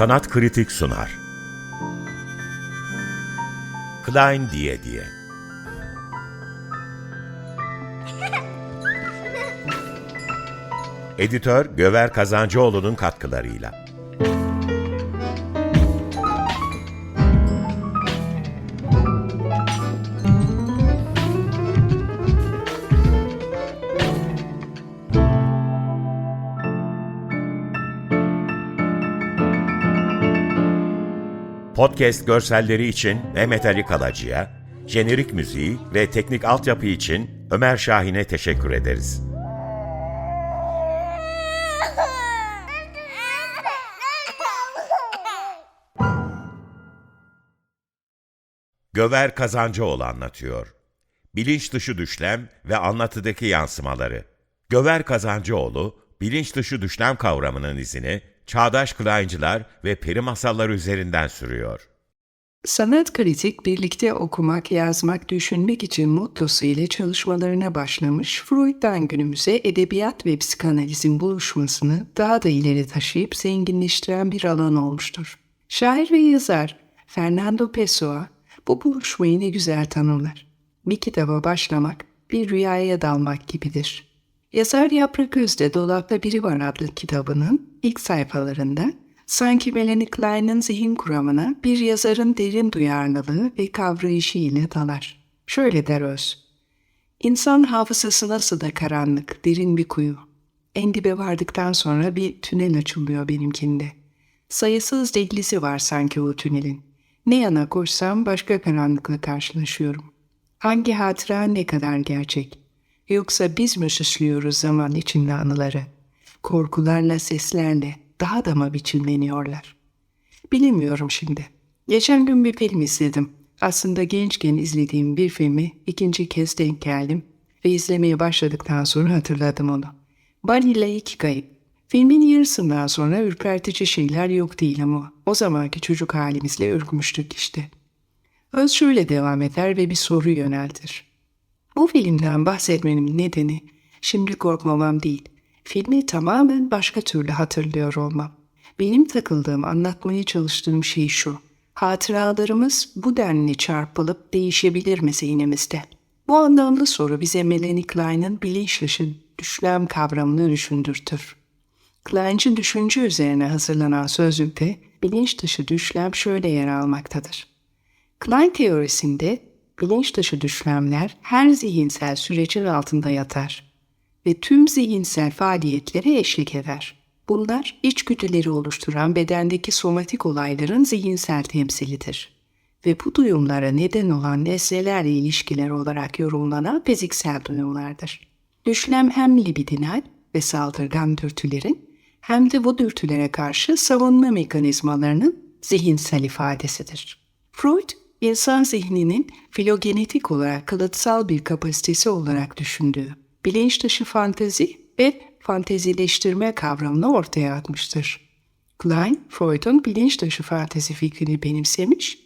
Sanat Kritik sunar. Klein diye diye. Editör Göver Kazancıoğlu'nun katkılarıyla. Podcast görselleri için Mehmet Ali Kalacı'ya, jenerik müziği ve teknik altyapı için Ömer Şahin'e teşekkür ederiz. Göver Kazancıoğlu anlatıyor. Bilinç dışı düşlem ve anlatıdaki yansımaları. Göver Kazancıoğlu, bilinç dışı düşlem kavramının izini çağdaş Klein'cılar ve peri masalları üzerinden sürüyor. Sanat kritik birlikte okumak, yazmak, düşünmek için mottosu ile çalışmalarına başlamış, Freud'dan günümüze edebiyat ve psikanalizin buluşmasını daha da ileri taşıyıp zenginleştiren bir alan olmuştur. Şair ve yazar Fernando Pessoa bu buluşmayı ne güzel tanımlar. Bir kitaba başlamak, bir rüyaya dalmak gibidir. Yazar Yaprak Özde Dolapta Biri Var adlı kitabının ilk sayfalarında sanki Melanie Klein'in zihin kuramına bir yazarın derin duyarlılığı ve kavrayışı ile dalar. Şöyle der Öz. İnsan hafızası nasıl da karanlık, derin bir kuyu. En dibe vardıktan sonra bir tünel açılıyor benimkinde. Sayısız dehlizi var sanki o tünelin. Ne yana koşsam başka karanlıkla karşılaşıyorum. Hangi hatıra ne kadar gerçek? Yoksa biz mi süslüyoruz zaman içinde anıları? Korkularla, seslerle daha da mı biçimleniyorlar? Bilemiyorum şimdi. Geçen gün bir film izledim. Aslında gençken izlediğim bir filmi ikinci kez denk geldim ve izlemeye başladıktan sonra hatırladım onu. Bunny ile iki kayıp. Filmin yarısından sonra ürpertici şeyler yok değil ama o zamanki çocuk halimizle ürkmüştük işte. Öz şöyle devam eder ve bir soru yöneltir. Bu filmden bahsetmenin nedeni şimdi korkmamam değil. Filmi tamamen başka türlü hatırlıyor olmam. Benim takıldığım, anlatmaya çalıştığım şey şu. Hatıralarımız bu denli çarpılıp değişebilir mi zihnimizde? Bu anlamlı soru bize Melanie Klein'in bilinç dışı düşlem kavramını düşündürtür. Klein'ci düşünce üzerine hazırlanan sözlükte bilinç dışı düşlem şöyle yer almaktadır. Klein teorisinde bilinç dışı düşlemler her zihinsel sürecin altında yatar ve tüm zihinsel faaliyetlere eşlik eder. Bunlar içgüdüleri oluşturan bedendeki somatik olayların zihinsel temsilidir ve bu duyumlara neden olan nesnelerle ilişkiler olarak yorumlanan fiziksel duyumlardır. Düşlem hem libidinal ve saldırgan dürtülerin hem de bu dürtülere karşı savunma mekanizmalarının zihinsel ifadesidir. Freud, insan zihninin filogenetik olarak kalıtsal bir kapasitesi olarak düşündüğü bilinç dışı fantezi ve fantezileştirme kavramını ortaya atmıştır. Klein, Freud'un bilinç dışı fantezi fikrini benimsemiş,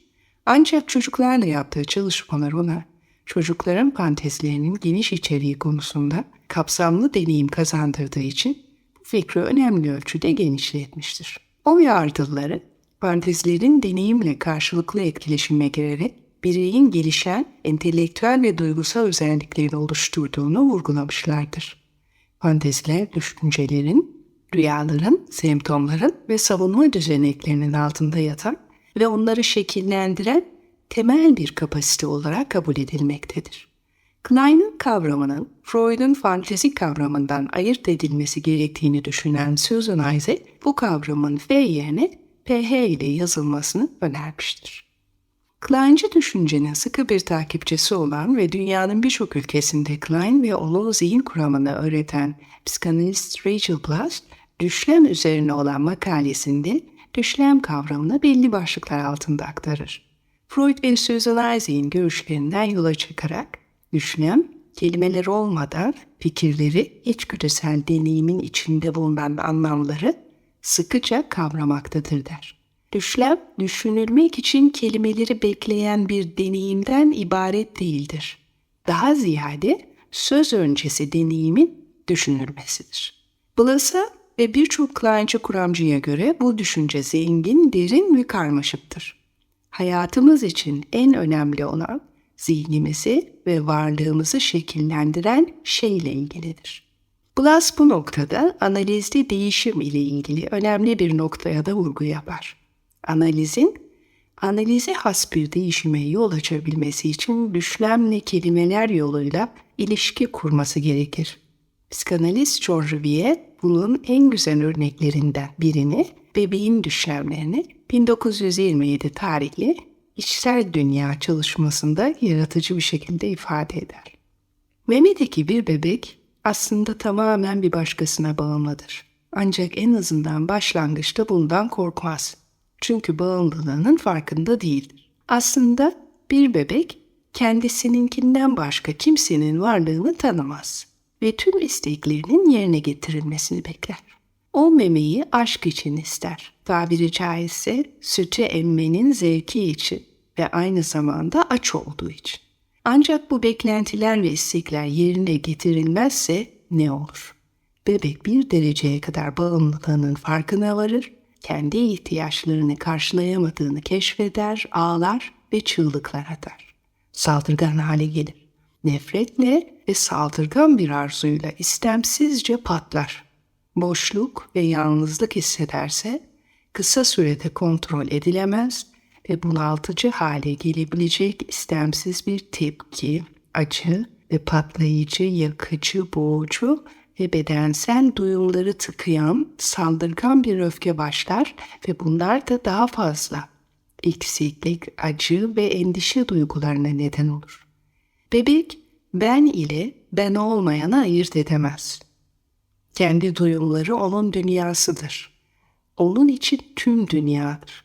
ancak çocuklarla yaptığı çalışmalar ona çocukların fantezilerinin geniş içeriği konusunda kapsamlı deneyim kazandırdığı için bu fikri önemli ölçüde genişletmiştir. O yardımları fantezilerin deneyimle karşılıklı etkileşime girerek bireyin gelişen entelektüel ve duygusal özelliklerini oluşturduğunu vurgulamışlardır. Fanteziler düşüncelerin, rüyaların, semptomların ve savunma düzeneklerinin altında yatan ve onları şekillendiren temel bir kapasite olarak kabul edilmektedir. Klein'in kavramının Freud'un fantezi kavramından ayırt edilmesi gerektiğini düşünen Susan Isaac bu kavramın F yerine PH ile yazılmasını önermiştir. Kleinci düşüncenin sıkı bir takipçisi olan ve dünyanın birçok ülkesinde Klein ve onun zihin kuramını öğreten psikanalist Rachel Plast, düşlem üzerine olan makalesinde düşlem kavramını belli başlıklar altında aktarır. Freud ve Susan Isaac'in görüşlerinden yola çıkarak düşlem, kelimeler olmadan fikirleri içgüdüsel deneyimin içinde bulunan anlamları sıkıca kavramaktadır der. Düşlem, düşünülmek için kelimeleri bekleyen bir deneyimden ibaret değildir. Daha ziyade söz öncesi deneyimin düşünülmesidir. Blasa, ve birçok Kleinci kuramcıya göre bu düşünce zengin, derin ve karmaşıktır. Hayatımız için en önemli olan zihnimizi ve varlığımızı şekillendiren şeyle ilgilidir. Blas bu noktada analizde değişim ile ilgili önemli bir noktaya da vurgu yapar. Analizin analize has bir değişime yol açabilmesi için düşlemle kelimeler yoluyla ilişki kurması gerekir. Psikanalist George Viet bunun en güzel örneklerinden birini bebeğin düşlemlerini 1927 tarihli içsel dünya çalışmasında yaratıcı bir şekilde ifade eder. Memedeki bir bebek aslında tamamen bir başkasına bağımlıdır. Ancak en azından başlangıçta bundan korkmaz. Çünkü bağımlılığının farkında değildir. Aslında bir bebek kendisininkinden başka kimsenin varlığını tanımaz ve tüm isteklerinin yerine getirilmesini bekler. O memeyi aşk için ister. Tabiri caizse sütü emmenin zevki için ve aynı zamanda aç olduğu için. Ancak bu beklentiler ve istekler yerine getirilmezse ne olur? Bebek bir dereceye kadar bağımlılığının farkına varır, kendi ihtiyaçlarını karşılayamadığını keşfeder, ağlar ve çığlıklar atar. Saldırgan hale gelir. Nefretle ve saldırgan bir arzuyla istemsizce patlar. Boşluk ve yalnızlık hissederse kısa sürede kontrol edilemez ve bunaltıcı hale gelebilecek istemsiz bir tepki, acı ve patlayıcı, yakıcı, boğucu ve bedensel duyumları tıkayan, saldırgan bir öfke başlar ve bunlar da daha fazla eksiklik, acı ve endişe duygularına neden olur. Bebek ben ile ben olmayanı ayırt edemez. Kendi duyumları onun dünyasıdır. Onun için tüm dünyadır.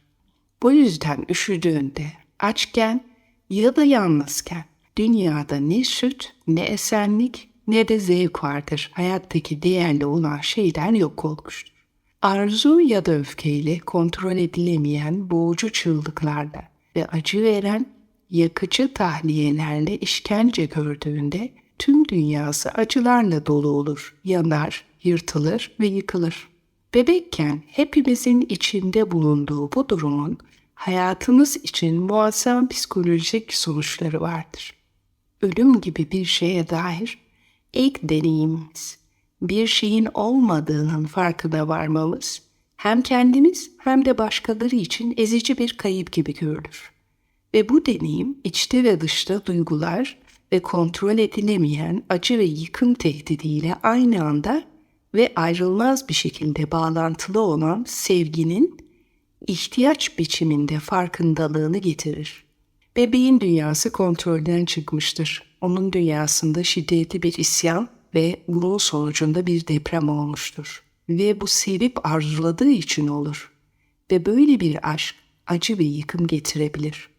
Bu yüzden üşüdüğünde, açken ya da yalnızken dünyada ne süt, ne esenlik, ne de zevk vardır. Hayattaki değerli olan şeyler yok olmuştur. Arzu ya da öfkeyle kontrol edilemeyen boğucu çığlıklarla ve acı veren yakıcı tahliyelerle işkence gördüğünde tüm dünyası acılarla dolu olur, yanar, yırtılır ve yıkılır. Bebekken hepimizin içinde bulunduğu bu durumun hayatımız için muazzam psikolojik sonuçları vardır. Ölüm gibi bir şeye dair ilk deneyimimiz, bir şeyin olmadığının farkına varmamız hem kendimiz hem de başkaları için ezici bir kayıp gibi görülür. Ve bu deneyim içte ve dışta duygular ve kontrol edilemeyen acı ve yıkım tehdidiyle aynı anda ve ayrılmaz bir şekilde bağlantılı olan sevginin ihtiyaç biçiminde farkındalığını getirir. Bebeğin dünyası kontrolden çıkmıştır. Onun dünyasında şiddetli bir isyan ve bunun sonucunda bir deprem olmuştur. Ve bu sevip arzuladığı için olur. Ve böyle bir aşk acı ve yıkım getirebilir.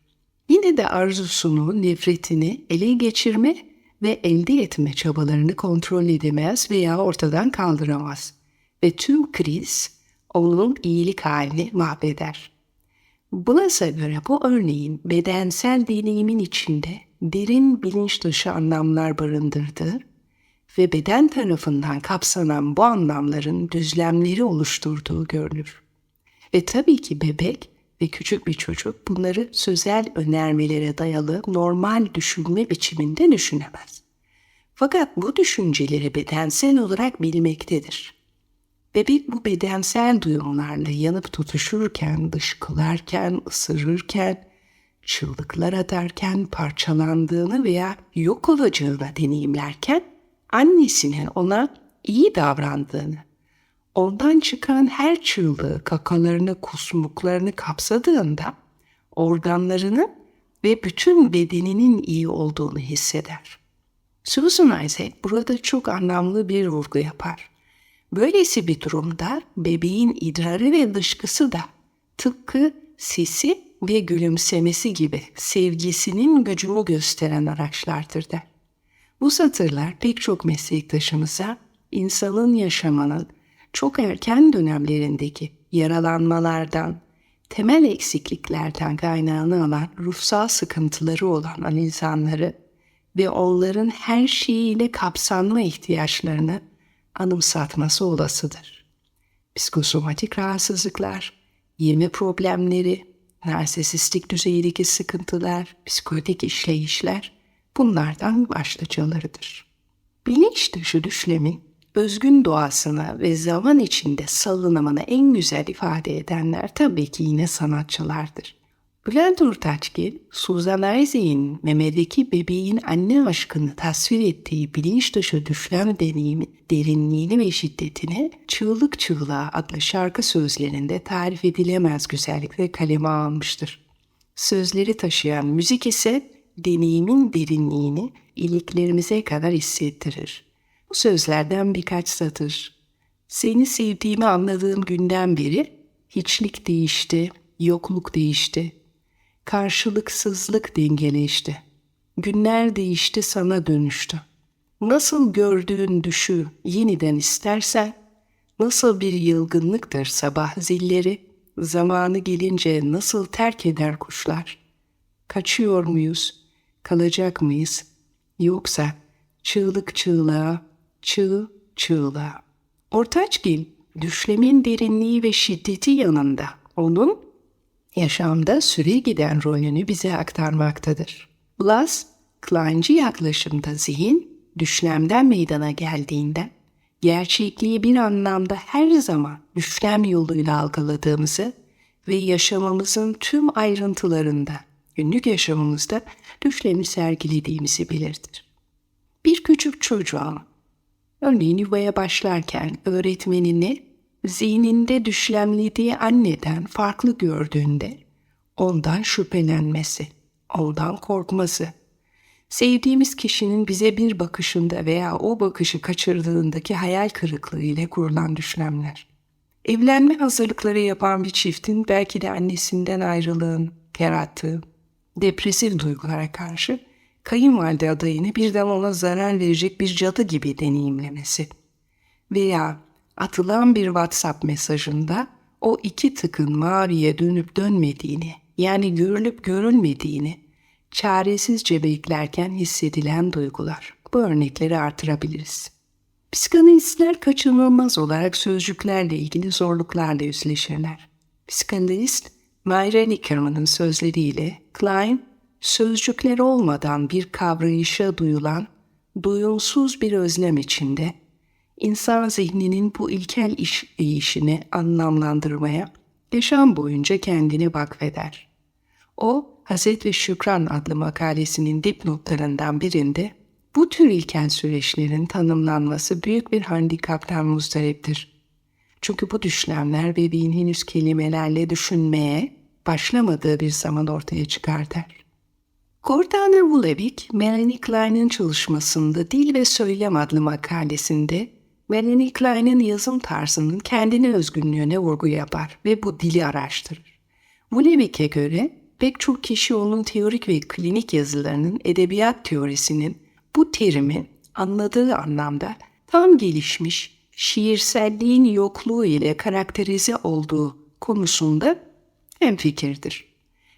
Yine de arzusunu, nefretini ele geçirme ve elde etme çabalarını kontrol edemez veya ortadan kaldıramaz. Ve tüm kriz onun iyilik halini mahveder. Buna göre bu örneğin bedensel deneyimin içinde derin bilinç dışı anlamlar barındırdığı ve beden tarafından kapsanan bu anlamların düzlemleri oluşturduğu görülür. Ve tabii ki bebek ve küçük bir çocuk bunları sözel önermelere dayalı normal düşünme biçiminde düşünemez. Fakat bu düşünceleri bedensel olarak bilmektedir. Bebek bu bedensel duyumlarla yanıp tutuşurken, dışkılarken, ısırırken, çığlıklar atarken, parçalandığını veya yok olacağını deneyimlerken annesinin ona iyi davrandığını, ondan çıkan her çığlığı, kakalarını, kusmuklarını kapsadığında organlarını ve bütün bedeninin iyi olduğunu hisseder. Susan Isaac burada çok anlamlı bir vurgu yapar. Böylesi bir durumda bebeğin idrarı ve dışkısı da tıpkı sesi ve gülümsemesi gibi sevgisinin gücünü gösteren araçlardır der. Bu satırlar pek çok meslektaşımıza insanın yaşamının çok erken dönemlerindeki yaralanmalardan, temel eksikliklerden kaynağını alan ruhsal sıkıntıları olan insanları ve onların her şeyiyle kapsanma ihtiyaçlarını anımsatması olasıdır. psikosomatik rahatsızlıklar, yeme problemleri, narsisistik düzeydeki sıkıntılar, psikotik işleyişler bunlardan başlıcalarıdır. Bilinç dışı düşlemin özgün doğasına ve zaman içinde salınımını en güzel ifade edenler tabii ki yine sanatçılardır. Bülent Ortaçgil, Suzan Erzey'in memedeki bebeğin anne aşkını tasvir ettiği bilinç dışı düşlem deneyimin derinliğini ve şiddetini Çığlık Çığlığa adlı şarkı sözlerinde tarif edilemez güzellikle kaleme almıştır. Sözleri taşıyan müzik ise deneyimin derinliğini iliklerimize kadar hissettirir. Bu sözlerden birkaç satır. Seni sevdiğimi anladığım günden beri hiçlik değişti, yokluk değişti. Karşılıksızlık dengeleşti. Günler değişti sana dönüştü. Nasıl gördüğün düşü yeniden istersen, nasıl bir yılgınlıktır sabah zilleri, zamanı gelince nasıl terk eder kuşlar. Kaçıyor muyuz, kalacak mıyız, yoksa çığlık çığlığa, çığ çığlığa. Ortaçgil, düşlemin derinliği ve şiddeti yanında onun yaşamda süre giden rolünü bize aktarmaktadır. Blas, Kleinci yaklaşımda zihin, düşlemden meydana geldiğinde, gerçekliği bir anlamda her zaman düşlem yoluyla algıladığımızı ve yaşamımızın tüm ayrıntılarında, günlük yaşamımızda düşlemi sergilediğimizi belirtir. Bir küçük çocuğa, örneğin yuvaya başlarken öğretmenini zihninde düşlemlediği anneden farklı gördüğünde ondan şüphelenmesi, ondan korkması, sevdiğimiz kişinin bize bir bakışında veya o bakışı kaçırdığındaki hayal kırıklığı ile kurulan düşlemler. Evlenme hazırlıkları yapan bir çiftin belki de annesinden ayrılığın yarattığı depresif duygulara karşı kayınvalide adayını birden ona zarar verecek bir cadı gibi deneyimlemesi veya atılan bir WhatsApp mesajında o iki tıkın mağaraya dönüp dönmediğini, yani görülüp görülmediğini çaresizce beklerken hissedilen duygular. Bu örnekleri artırabiliriz. Psikanalistler kaçınılmaz olarak sözcüklerle ilgili zorluklarla yüzleşirler. Psikanalist Myra Nickerman'ın sözleriyle Klein, sözcükler olmadan bir kavrayışa duyulan, duyulsuz bir özlem içinde insan zihninin bu ilkel işleyişini anlamlandırmaya yaşam boyunca kendini vakfeder. O, Haset ve Şükran adlı makalesinin dipnotlarından birinde bu tür ilkel süreçlerin tanımlanması büyük bir handikaptan muzdariptir. Çünkü bu düşlemler bebeğin henüz kelimelerle düşünmeye başlamadığı bir zaman ortaya çıkar der. Cortana Vulevik, Melanie Klein'in çalışmasında Dil ve Söylem adlı makalesinde Melanie Klein'in yazım tarzının kendine özgünlüğüne vurgu yapar ve bu dili araştırır. Vulevik'e göre pek çok kişi onun teorik ve klinik yazılarının edebiyat teorisinin bu terimi anladığı anlamda tam gelişmiş şiirselliğin yokluğu ile karakterize olduğu konusunda hemfikirdir.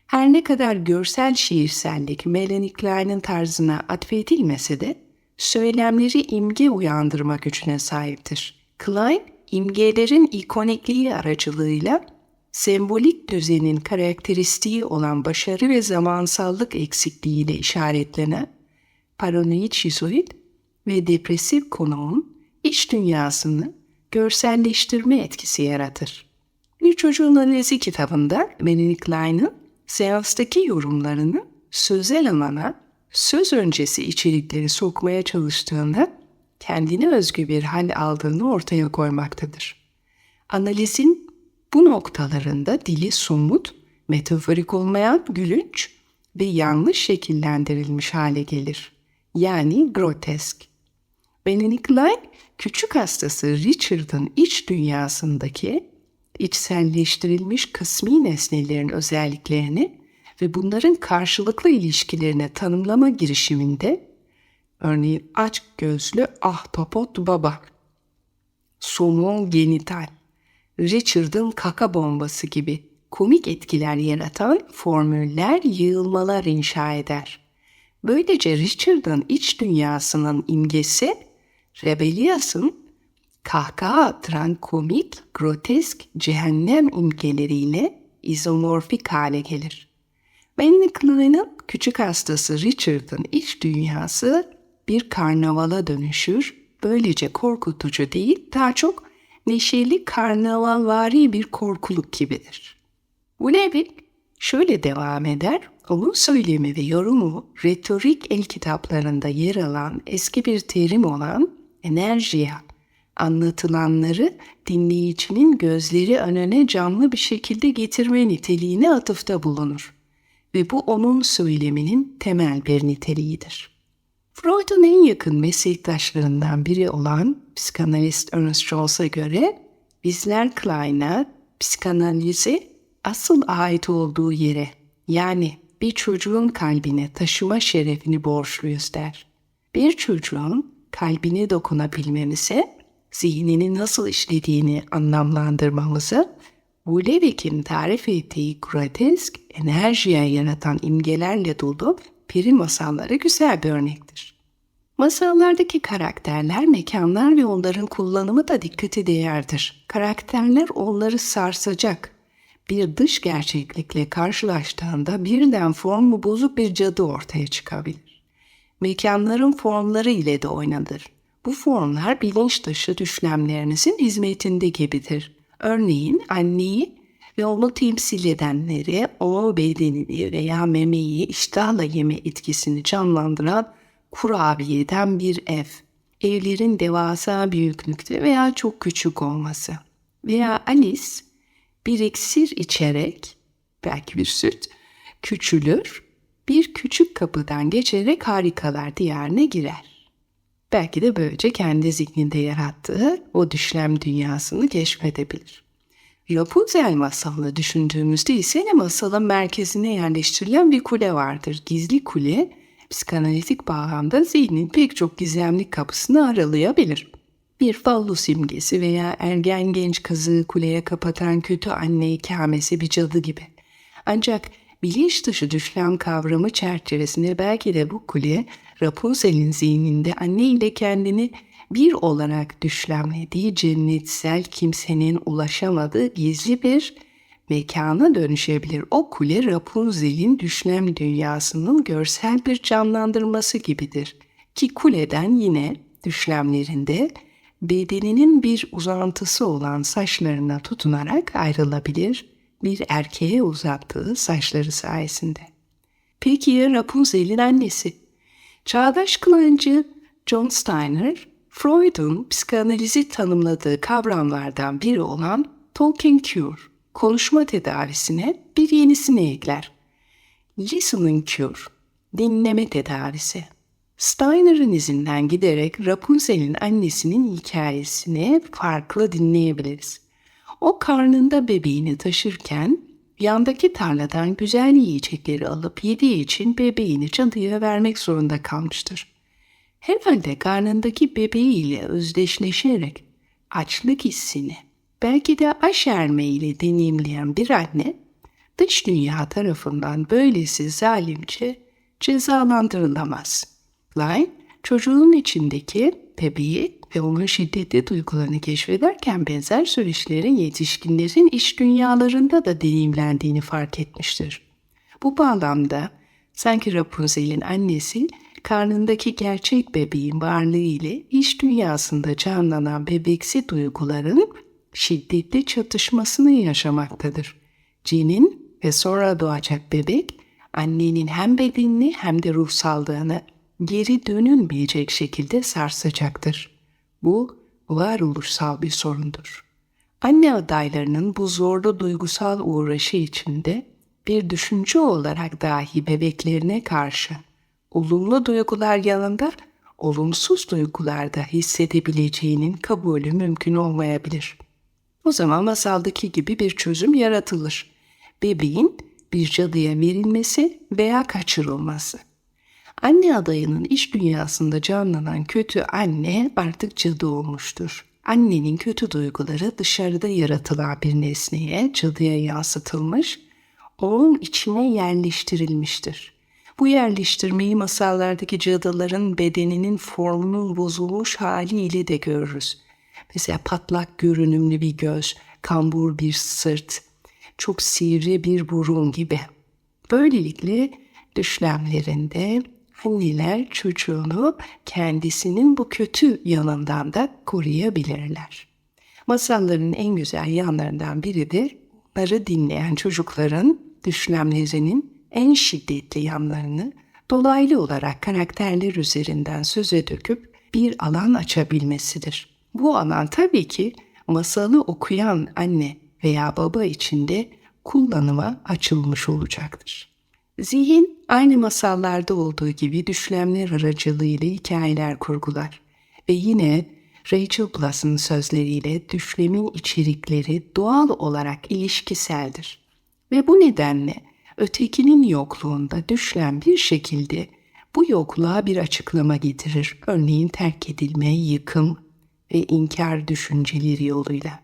Her ne kadar görsel şiirsellik Melanie Klein'in tarzına atfedilmese de söylemleri imge uyandırma gücüne sahiptir. Klein, imgelerin ikonikliği aracılığıyla sembolik düzenin karakteristiği olan başarı ve zamansallık eksikliğiyle işaretlenen paranoid şizoid ve depresif konumun iç dünyasını görselleştirme etkisi yaratır. Bir çocuğun analizi kitabında Melanie Klein'ın seanstaki yorumlarını sözel alana söz öncesi içerikleri sokmaya çalıştığında kendine özgü bir hal aldığını ortaya koymaktadır. Analizin bu noktalarında dili somut, metaforik olmayan gülünç ve yanlış şekillendirilmiş hale gelir. Yani grotesk. Melanie Klein, küçük hastası Richard'ın iç dünyasındaki içselleştirilmiş kısmi nesnelerin özelliklerini ve bunların karşılıklı ilişkilerine tanımlama girişiminde örneğin aç gözlü ahtapot baba, somon genital, Richard'ın kaka bombası gibi komik etkiler yaratan formüller, yığılmalar inşa eder. Böylece Richard'ın iç dünyasının imgesi Rebellias'ın kahkaha attıran komik, grotesk cehennem imgeleriyle izomorfik hale gelir. Benny Klein'in küçük hastası Richard'ın iç dünyası bir karnavala dönüşür. Böylece korkutucu değil, daha çok neşeli karnavalvari bir korkuluk gibidir. Bu nevi şöyle devam eder. Onun söylemi ve yorumu retorik el kitaplarında yer alan eski bir terim olan enerjiya anlatılanları dinleyicinin gözleri önüne canlı bir şekilde getirme niteliğine atıfta bulunur ve bu onun söyleminin temel bir niteliğidir. Freud'un en yakın meslektaşlarından biri olan psikanalist Ernest Rawls'a göre bizler Klein'a psikanalizi asıl ait olduğu yere yani bir çocuğun kalbine taşıma şerefini borçluyuz der. Bir çocuğun kalbine dokunabilmemize, zihnini nasıl işlediğini anlamlandırmamıza, Wulevik'in tarif ettiği grotesk, enerjiye yaratan imgelerle dolu peri masalları güzel bir örnektir. Masallardaki karakterler, mekanlar ve onların kullanımı da dikkati değerdir. Karakterler onları sarsacak, bir dış gerçeklikle karşılaştığında birden formu bozuk bir cadı ortaya çıkabilir. Mekanların formları ile de oynanır. Bu formlar bilinç dışı düşlemlerinizin hizmetinde gibidir. Örneğin anneyi ve onu temsil edenleri, o bedenini veya memeyi iştahla yeme etkisini canlandıran kurabiyeden bir ev. Evlerin devasa büyüklükte veya çok küçük olması. Veya Alice bir iksir içerek, belki bir süt, küçülür, bir küçük kapıdan geçerek harikalar diyarına girer. Belki de böylece kendi zihninde yarattığı o düşlem dünyasını keşfedebilir. Rapunzel masalını düşündüğümüzde ise masalın merkezine yerleştirilen bir kule vardır. Gizli kule, psikanalitik bağlamda zihnin pek çok gizemli kapısını aralayabilir bir fallo simgesi veya ergen genç kızı kuleye kapatan kötü anne ikamesi bir cadı gibi. Ancak bilinç dışı düşlem kavramı çerçevesinde belki de bu kule Rapunzel'in zihninde anne ile kendini bir olarak düşlemlediği cennetsel kimsenin ulaşamadığı gizli bir mekana dönüşebilir. O kule Rapunzel'in düşlem dünyasının görsel bir canlandırması gibidir. Ki kuleden yine düşlemlerinde bedeninin bir uzantısı olan saçlarına tutunarak ayrılabilir bir erkeğe uzattığı saçları sayesinde. Peki ya Rapunzel'in annesi? Çağdaş kılıncı John Steiner, Freud'un psikanalizi tanımladığı kavramlardan biri olan talking cure, konuşma tedavisine bir yenisini ekler. Listening cure, dinleme tedavisi. Steiner'ın izinden giderek Rapunzel'in annesinin hikayesini farklı dinleyebiliriz. O karnında bebeğini taşırken yandaki tarladan güzel yiyecekleri alıp yediği için bebeğini cadıya vermek zorunda kalmıştır. Herhalde karnındaki bebeğiyle özdeşleşerek açlık hissini belki de aşerme ile deneyimleyen bir anne dış dünya tarafından böylesi zalimce cezalandırılamaz.'' Line, çocuğun içindeki bebeği ve onun şiddetli duygularını keşfederken benzer süreçlerin yetişkinlerin iç dünyalarında da deneyimlendiğini fark etmiştir. Bu bağlamda sanki Rapunzel'in annesi karnındaki gerçek bebeğin varlığı ile iç dünyasında canlanan bebeksi duyguların şiddetli çatışmasını yaşamaktadır. Cinin ve sonra doğacak bebek annenin hem bedenini hem de ruhsallığını geri dönülmeyecek şekilde sarsacaktır. Bu varoluşsal bir sorundur. Anne adaylarının bu zorlu duygusal uğraşı içinde bir düşünce olarak dahi bebeklerine karşı olumlu duygular yanında olumsuz duygular da hissedebileceğinin kabulü mümkün olmayabilir. O zaman masaldaki gibi bir çözüm yaratılır. Bebeğin bir cadıya verilmesi veya kaçırılması. Anne adayının iç dünyasında canlanan kötü anne artık cadı olmuştur. Annenin kötü duyguları dışarıda yaratılan bir nesneye, cadıya yansıtılmış, onun içine yerleştirilmiştir. Bu yerleştirmeyi masallardaki cadıların bedeninin formunun bozulmuş haliyle de görürüz. Mesela patlak görünümlü bir göz, kambur bir sırt, çok sivri bir burun gibi. Böylelikle düşlemlerinde anneler çocuğunu kendisinin bu kötü yanından da koruyabilirler. Masalların en güzel yanlarından biri de bunları dinleyen çocukların düşlemlerinin en şiddetli yanlarını dolaylı olarak karakterler üzerinden söze döküp bir alan açabilmesidir. Bu alan tabii ki masalı okuyan anne veya baba için de kullanıma açılmış olacaktır. Zihin aynı masallarda olduğu gibi düşlemler aracılığıyla hikayeler kurgular ve yine Rachel Bloss'ın sözleriyle düşlemin içerikleri doğal olarak ilişkiseldir. Ve bu nedenle ötekinin yokluğunda düşlem bir şekilde bu yokluğa bir açıklama getirir. Örneğin terk edilme, yıkım ve inkar düşünceleri yoluyla.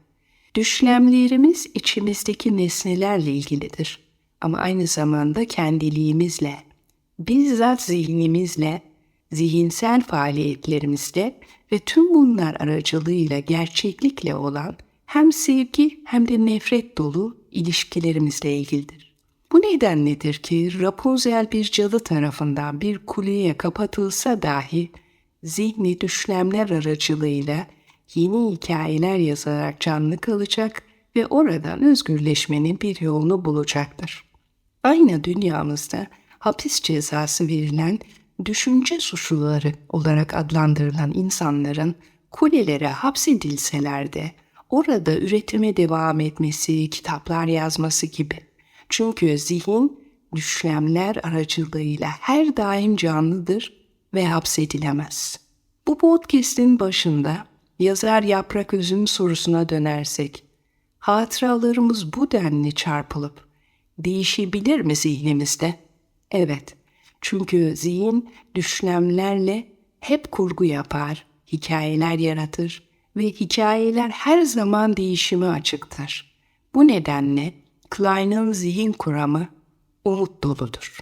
Düşlemlerimiz içimizdeki nesnelerle ilgilidir. Ama aynı zamanda kendiliğimizle, bizzat zihnimizle, zihinsel faaliyetlerimizle ve tüm bunlar aracılığıyla gerçeklikle olan hem sevgi hem de nefret dolu ilişkilerimizle ilgilidir. Bu nedenledir ki Rapunzel bir cadı tarafından bir kuleye kapatılsa dahi zihni düşlemler aracılığıyla yeni hikayeler yazarak canlı kalacak ve oradan özgürleşmenin bir yolunu bulacaktır. Aynı dünyamızda hapis cezası verilen düşünce suçluları olarak adlandırılan insanların kulelere hapsedilseler de orada üretime devam etmesi, kitaplar yazması gibi. Çünkü zihin düşlemler aracılığıyla her daim canlıdır ve hapsedilemez. Bu podcast'in başında yazar Yaprak Üzüm sorusuna dönersek, hatıralarımız bu denli çarpılıp değişebilir mi zihnimizde? Evet, çünkü zihin düşlemlerle hep kurgu yapar, hikayeler yaratır ve hikayeler her zaman değişime açıktır. Bu nedenle Klein'ın zihin kuramı umut doludur.